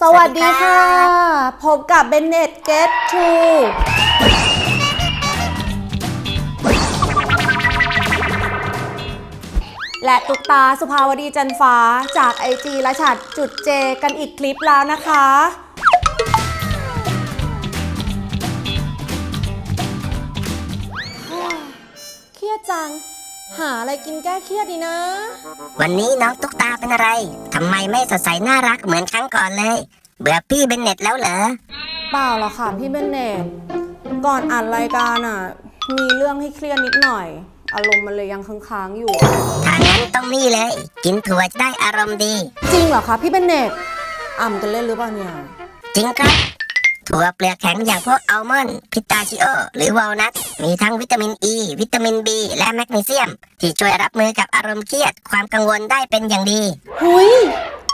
สวัสดีค่ะ พบกับเบนเน็ตเกตทูและตุกตาสุภาวดีจันฟ้าจากไอจีและฉัดจุดเจกันอีกคลิปแล้วนะคะ เครียดจัง หาอะไรกินแก้เครียดดีนะ วันนี้น้องตุ๊กตาเป็นอะไร ทำไมไม่สดใสน่ารักเหมือนครั้งก่อนเลย เบื่อพี่เบนเน็ตแล้วเหรอ เปล่าหรอกค่ะพี่เบนเนตก่อนอ่านรายการอะ มีเรื่องให้เครียดนิดหน่อย อารมณ์มันเลยยังค้างๆอยู่ ถ้างั้นต้องนี่เลย กินถั่วจะได้อารมณ์ดี จริงเหรอคะพี่เบนเนตอ่ำกันเล่นหรือเปล่าเนี่ย จริงครับ ถั่วเปลือกแข็งอย่างพวกอัลมอนด์พิตาชิโอ หรือวอลนัทมีทั้งวิตามินอ e, ีวิตามิน B และแมกนีเซียม ที่ช่วยรับมือกับอารมณ์เครียดความกังวลได้เป็นอย่างดี หุย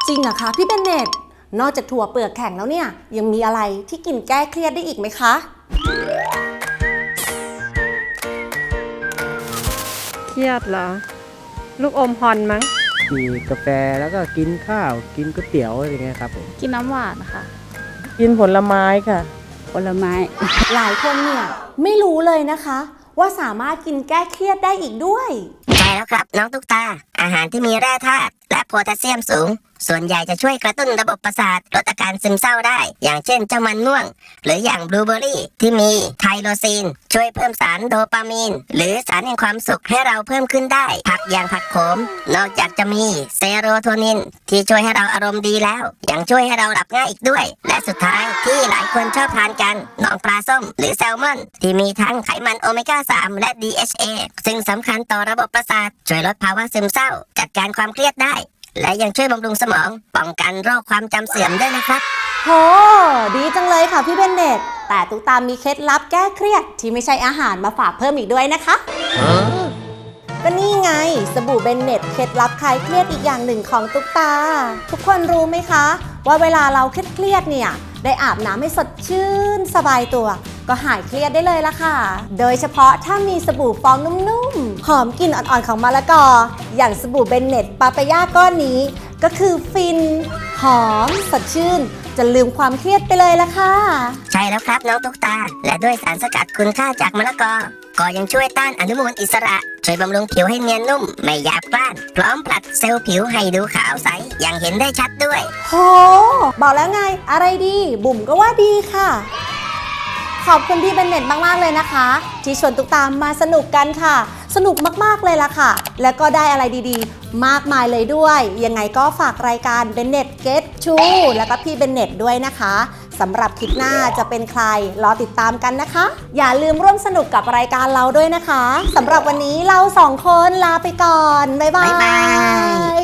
จริงเหรอคะพี่เบนเนตนอกจากถั่วเปลือกแข็งแล้วเนี่ย ยังมีอะไรที่กินแก้เครียดได้อีกไหมคะ เครียดเหรอ ลูกอมฮอนมั้ง มีกาแฟแล้วก็กินข้าวกินก๋วยเตี๋ยวอะไรเงี้ยครับผม กินน้ำหวานค่ะ กินผลไม้ค่ะ ผลไม้ หลายคนเนี่ยไม่รู้เลยนะคะ ว่าสามารถกินแก้เครียดได้อีกด้วย ใช่แล้วครับ น้องตุ๊กตา อาหารที่มีแร่ธาตุและโพแทสเซียมสูง ส่วนใหญ่จะช่วยกระตุ้นระบบประสาทลดอาการซึมเศร้าได้ อย่างเช่นเจ้ามันม่วง หรืออย่างบลูเบอร์รี่ที่มีไทโรซีน ช่วยเพิ่มสารโดปามีน หรือสารแห่งความสุขให้เราเพิ่มขึ้นได้ ผักอย่างผักโขม นอกจากจะมีเซโรโทนิน ที่ช่วยให้เราอารมณ์ดีแล้ว ยังช่วยให้เราหลับง่ายอีกด้วย และสุดท้ายที่หลายคนชอบทานกันหนองปลาส้ม หรือแซลมอน ที่มีทั้งไขมันโอเมก้า 3 และ DHA ซึ่งสำคัญต่อระบบประสาทช่วยลดภาวะซึมเศร้าจัดการความเครียดได้ และยังช่วยบำรุงสมอง ป้องกันโรคความจำเสื่อมด้วยนะครับ โห ดีจังเลยค่ะพี่เบนเนตแต่ตุ๊กตามีเคล็ดลับแก้เครียดที่ไม่ใช่อาหารมาฝากเพิ่มอีกด้วยนะคะ ก็นี่ไง สบู่เบนเน็ตเคล็ดลับคลายเครียดอีกอย่างหนึ่งของตุ๊กตา ทุกคนรู้ไหมคะ ว่าเวลาเราเครียดๆเนี่ย ได้อาบน้ำให้สดชื่น สบายตัว ก็หายเครียดได้เลยละค่ะ โดยเฉพาะถ้ามีสบู่ฟองนุ่มๆ หอมกลิ่นอ่อนๆของมะละกอ อย่างสบู่เบนเน็ตปาปายาก้อนนี้ ก็คือฟิน หอม สดชื่นจนลืมความเครียดไปเลยละค่ะ ใช่แล้วครับน้องตุ๊กตา และด้วยสารสกัดคุณค่าจากมะละกอ ก็ยังช่วยต้านอนุมูลอิสระ ช่วยบำรุงผิวให้เนียนนุ่ม ไม่หยาบกร้าน พร้อมผลัดเซลล์ผิวให้ดูขาวใส อย่างเห็นได้ชัดด้วย โห บอกแล้วไง อะไรดี บุ๋มก็ว่าดีค่ะ ขอบคุณพี่เบนเน็ตมาก ๆ เลยนะคะ ที่ชวนตุกตามมาสนุกกันค่ะ สนุกมาก ๆ เลยล่ะค่ะ แล้วก็ได้อะไรดีๆ มากมายเลยด้วย ยังไงก็ฝากรายการเบนเน็ตเกตชูแล้วก็พี่เบนเน็ตด้วยนะคะ สำหรับคลิปหน้าจะเป็นใคร รอติดตามกันนะคะ อย่าลืมร่วมสนุกกับรายการเราด้วยนะคะสำหรับวันนี้เราสองคนลาไปก่อน บ๊ายบาย